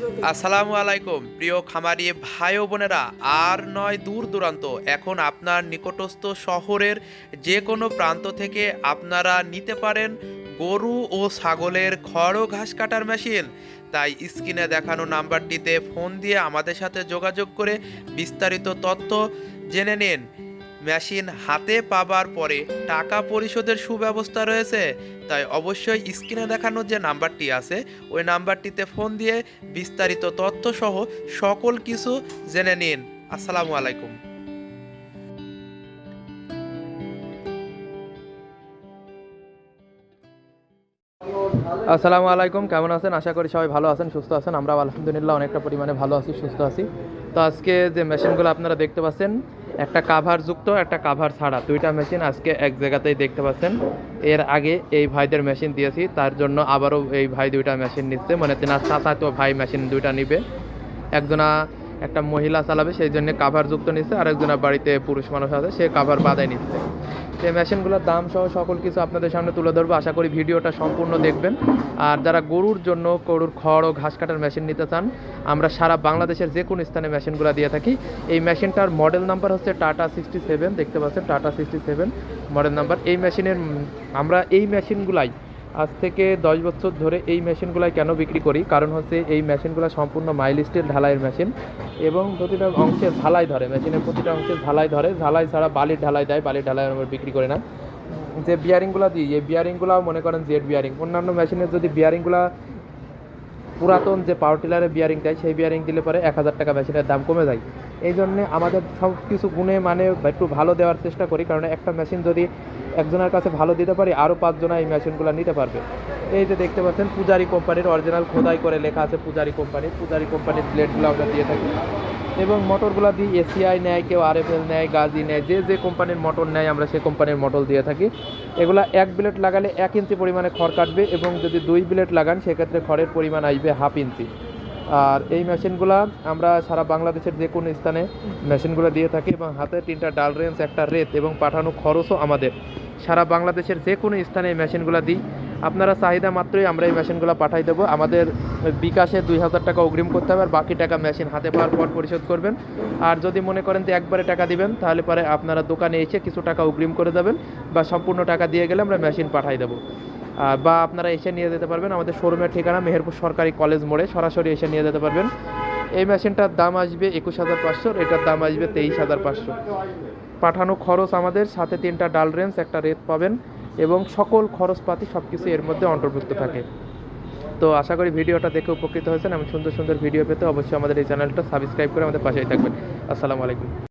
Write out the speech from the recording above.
আসসালামু আলাইকুম, প্রিয় খামারি ভাই ও বোনেরা। আর নয় দূর দূরান্ত, এখন আপনার নিকটস্থ শহরের যে কোনো প্রান্ত থেকে আপনারা নিতে পারেন গরু ও ছাগলের খড় ঘাস কাটার মেশিন। তাই স্ক্রিনে দেখানো নাম্বারটিতে ফোন দিয়ে আমাদের সাথে যোগাযোগ করে বিস্তারিত তথ্য জেনে নিন। মেশিন হাতে পাবার পরে টাকা পরিশোধের সুব্যবস্থা রয়েছে। তাই অবশ্যই স্ক্রিনে দেখানো যে নাম্বারটি আছে, ওই নাম্বারটিতে ফোন দিয়ে বিস্তারিত তথ্য সহ সকল কিছু জেনে নিন। আসসালামু আলাইকুম। আসসালামু আলাইকুম, কেমন আছেন? আশা করি সবাই ভালো আছেন, সুস্থ আছেন। আমরা আলহামদুলিল্লাহ অনেকটা পরিমাণে ভালো আছি, সুস্থ আছি। তো আজকে যে মেশিনগুলো আপনারা দেখতে পাচ্ছেন, একটা কাভার যুক্ত, একটা কাভার ছাড়া। দুইটা মেশিন আজকে এক জায়গাতেই দেখতে পাচ্ছেন। এর আগে এই ভাইদের মেশিন দিয়েছি, তার জন্য আবারও এই ভাই দুইটা মেশিন নিচ্ছে। মানে তেনার চাচাতো ভাই মেশিন দুইটা নিবে। একজনা একটা মহিলা চালাবে, সেই জন্য কাভার যুক্ত নিচ্ছে আর একজনের বাড়িতে পুরুষ মানুষ আছে, সে কাভার বাদায় নিচ্ছে। এই মেশিনগুলোর দাম সহ সকল কিছু আপনাদের সামনে তুলে ধরবো, আশা করি ভিডিওটা সম্পূর্ণ দেখবেন। আর যারা গরুর জন্য, গরুর খড় ও ঘাস কাটার মেশিন নিতে চান, আমরা সারা বাংলাদেশের যে কোনো স্থানে মেশিনগুলো দিয়ে থাকি। এই মেশিনটার মডেল নাম্বার হচ্ছে টাটা সিক্সটি সেভেন দেখতে পাচ্ছেন Tata sixty seven model number এই মেশিনের, আমরা এই মেশিনগুলাই আজ থেকে দশ বছর ধরে এই মেশিনগুলাই কেন বিক্রি করি? কারণ হচ্ছে এই মেশিনগুলো সম্পূর্ণ মাইল স্টিল ঢালাইয়ের মেশিন এবং প্রতিটা অংশে ঝালাই ধরে, মেশিনের প্রতিটা অংশে ঝালাই ধরে। ঝালাই ছাড়া বালির ঢালাই দেয়, বালির ঢালাই আমরা বিক্রি করি না। যে বিয়ারিংগুলো দিই, এই বিয়ারিংগুলো মনে করেন জেড বিয়ারিং অন্যান্য মেশিনের যদি বিয়ারিংগুলো পুরাতন যে পাওয়ার টিলারের বিয়ারিং দেয়, সেই বিয়ারিং দিলে পরে এক হাজার টাকা মেশিনের দাম কমে যায়। এই জন্যে আমাদের সব কিছু গুণে মানে একটু ভালো দেওয়ার চেষ্টা করি। কারণ একটা মেশিন যদি একজনের কাছে ভালো দিতে পারি আরও পাঁচজনা এই মেশিনগুলো নিতে পারবে। এই যে দেখতে পাচ্ছেন, পূজারি কোম্পানির অরিজিনাল খোদাই করে লেখা আছে পূজারি কোম্পানির পূজারি কোম্পানির প্লেটগুলো আমরা দিয়ে থাকি। এবং মোটরগুলো দিই এসিআই নেয়, কেউ আরএফএল নেয়, গাজি নেয়, যে যে কোম্পানির মোটর নেয়, আমরা সেই কোম্পানির মোটর দিয়ে থাকি। এগুলা এক ব্লেড লাগালে এক ইঞ্চি পরিমাণে খড় কাটবে এবং যদি দুই ব্লেড লাগান, সেক্ষেত্রে খড়ের পরিমাণ আসবে হাফ ইঞ্চি। আর এই মেশিনগুলো আমরা সারা বাংলাদেশের যে কোনো স্থানে মেশিনগুলো দিয়ে থাকি এবং হাতে তিনটা ডাল রেঞ্জ একটা রেত এবং পাঠানো খরচও আমাদের। সারা বাংলাদেশের যে কোনো স্থানে এই মেশিনগুলো দিই। আপনারা চাহিদা মাত্রই আমরা এই মেশিনগুলো পাঠাই দেবো। আমাদের বিকাশে দুই হাজার টাকা অগ্রিম করতে হবে আর বাকি টাকা মেশিন হাতে পাওয়ার পর পরিশোধ করবেন। আর যদি মনে করেন যে একবারে টাকা দিবেন, তাহলে পরে আপনারা দোকানে এসে কিছু টাকা অগ্রিম করে দেবেন বা সম্পূর্ণ টাকা দিয়ে গেলে আমরা মেশিন পাঠাই দেবো। বা আপনারা এসে নিয়ে যেতে পারবেন। আমাদের শোরুমের ঠিকানা মেহেরপুর সরকারি কলেজ মোড়ে সরাসরি এসে নিয়ে যেতে পারবেন। এই মেশিনটার দাম আসবে একুশ হাজার পাঁচশো, এটার দাম আসবে তেইশ হাজার পাঁচশো। পাঠানো খরচ আমাদের, সাথে তিনটা ডাল রেঞ্জ, একটা রেত পাবেন এবং সকল খরচপাতি সব কিছু এর মধ্যে অন্তর্ভুক্ত থাকে। তো আশা করি ভিডিওটা দেখে উপকৃত হয়েছেন এবং সুন্দর সুন্দর ভিডিও পেতে অবশ্যই আমাদের এই চ্যানেলটা সাবস্ক্রাইব করে আমাদের পাশেই থাকবেন। আসসালামু আলাইকুম।